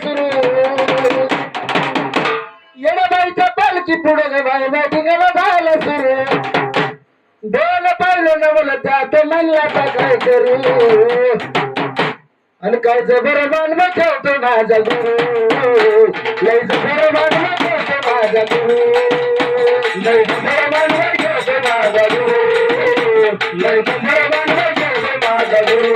सुरू? येणाबाईच्या पालखी पुढे गे बाई सुरू? दोन पाहिलं नवल त्यात म्हणला काय करू? आणि कायच जबर बांधव ठेवतो माझा गुरु? लयच जबर बांधव ठेवतो माझा गुरु? लयच जबर बांधव ठेवतो माझा गुरु? लयच जबर बांधव ठेवतो माझा गुरु?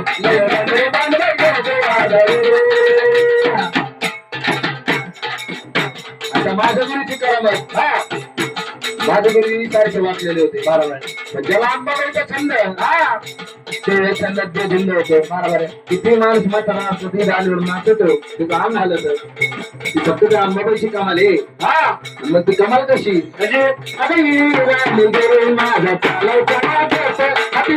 गुरु हा. गुरु वाचलेले होते बरोबर पण जेव्हा छंद हा. ते छंदात जे भिन्न होते बरोबर किती माणूस म्हातारा असतो ती गाडीवर नाचतो. आम झालं तर ती फक्त त्या आंबाबाईची कमाल आहे. हा. मग ती कमाल कशी? म्हणजे अरे माझा चालवता हाती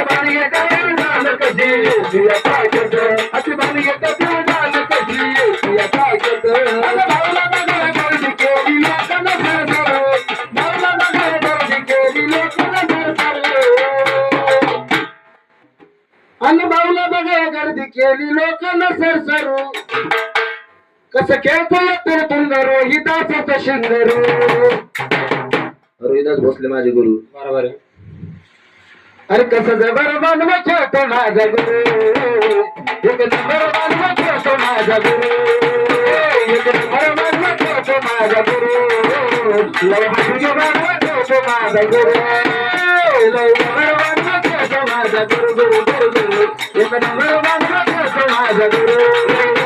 आणि भाऊला बघा गर्दी केली लोकांना सरसरू. कसं खेळतोय तर तुंग रोहिदासाचं शिंगरू. रोहिदास भोसले माझे गुरु. बरोबर आहे. अरे कसं जबर बनव खेळतो माझा गुरु. एक नंबर बनव खेळतो माझा गुरु. एक नंबर बनव खेळतो माझा गुरु. लय बनव खेळतो माझा गुरु. लय नंबर बनव खेळतो माझा गुरु गुरु गुरु गुरु एक नंबर बनव खेळतो